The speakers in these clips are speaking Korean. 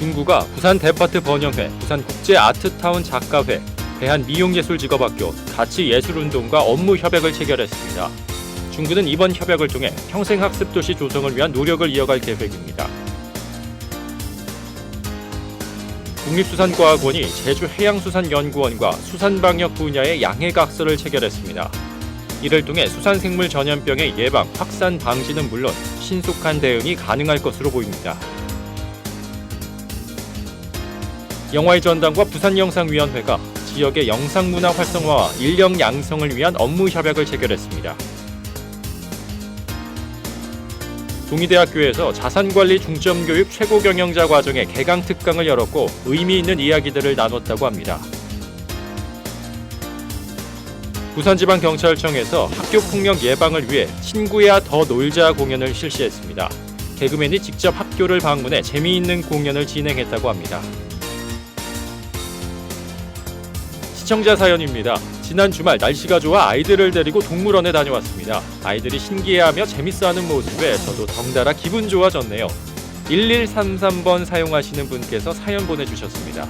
중구가 부산 데파트 번영회, 부산 국제 아트타운 작가회, 대한 미용예술직업학교, 가치예술운동과 업무 협약을 체결했습니다. 중구는 이번 협약을 통해 평생학습 도시 조성을 위한 노력을 이어갈 계획입니다. 국립수산과학원이 제주해양수산연구원과 수산방역 분야의 양해각서를 체결했습니다. 이를 통해 수산생물 전염병의 예방, 확산 방지는 물론 신속한 대응이 가능할 것으로 보입니다. 영화의 전당과 부산영상위원회가 지역의 영상문화 활성화와 인력 양성을 위한 업무 협약을 체결했습니다. 동의대학교에서 자산관리 중점교육 최고경영자 과정의 개강 특강을 열었고 의미 있는 이야기들을 나눴다고 합니다. 부산지방경찰청에서 학교폭력 예방을 위해 친구야 더 놀자 공연을 실시했습니다. 개그맨이 직접 학교를 방문해 재미있는 공연을 진행했다고 합니다. 시청자 사연입니다. 지난 주말 날씨가 좋아 아이들을 데리고 동물원에 다녀왔습니다. 아이들이 신기해하며 재밌어하는 모습에 저도 덩달아 기분 좋아졌네요. 1133번 사용하시는 분께서 사연 보내주셨습니다.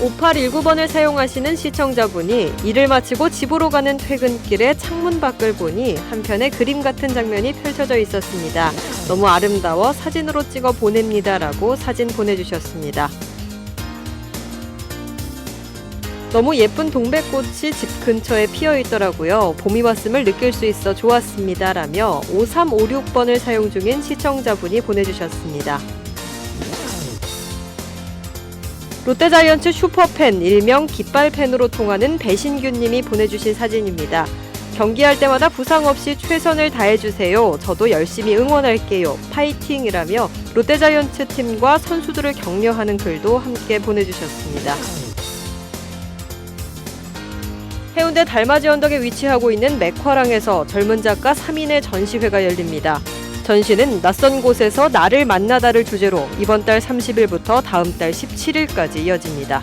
5819번을 사용하시는 시청자분이 일을 마치고 집으로 가는 퇴근길에 창문 밖을 보니 한편의 그림 같은 장면이 펼쳐져 있었습니다. 너무 아름다워 사진으로 찍어 보냅니다라고 사진 보내주셨습니다. 너무 예쁜 동백꽃이 집 근처에 피어 있더라고요. 봄이 왔음을 느낄 수 있어 좋았습니다. 라며 5356번을 사용 중인 시청자분이 보내주셨습니다. 롯데자이언츠 슈퍼팬 일명 깃발팬으로 통하는 배신규님이 보내주신 사진입니다. 경기할 때마다 부상 없이 최선을 다해주세요. 저도 열심히 응원할게요. 파이팅이라며 롯데자이언츠 팀과 선수들을 격려하는 글도 함께 보내주셨습니다. 해운대 달맞이 언덕에 위치하고 있는 맥화랑에서 젊은 작가 3인의 전시회가 열립니다. 전시는 낯선 곳에서 나를 만나다를 주제로 이번 달 30일부터 다음 달 17일까지 이어집니다.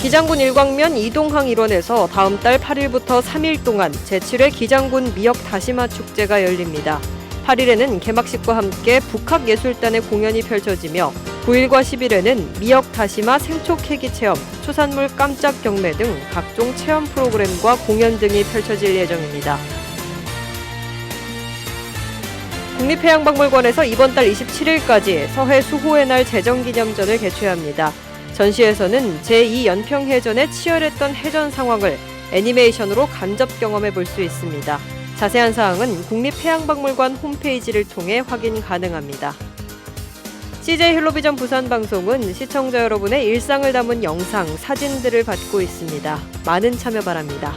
기장군 일광면 이동항 일원에서 다음 달 8일부터 3일 동안 제7회 기장군 미역 다시마 축제가 열립니다. 8일에는 개막식과 함께 북학예술단의 공연이 펼쳐지며 9일과 10일에는 미역 다시마 생초 캐기 체험, 수산물 깜짝 경매 등 각종 체험 프로그램과 공연 등이 펼쳐질 예정입니다. 국립해양박물관에서 이번 달 27일까지 서해 수호의 날 제정기념전을 개최합니다. 전시에서는 제2연평해전에 치열했던 해전 상황을 애니메이션으로 간접 경험해 볼 수 있습니다. 자세한 사항은 국립해양박물관 홈페이지를 통해 확인 가능합니다. CJ 힐로비전 부산 방송은 시청자 여러분의 일상을 담은 영상, 사진들을 받고 있습니다. 많은 참여 바랍니다.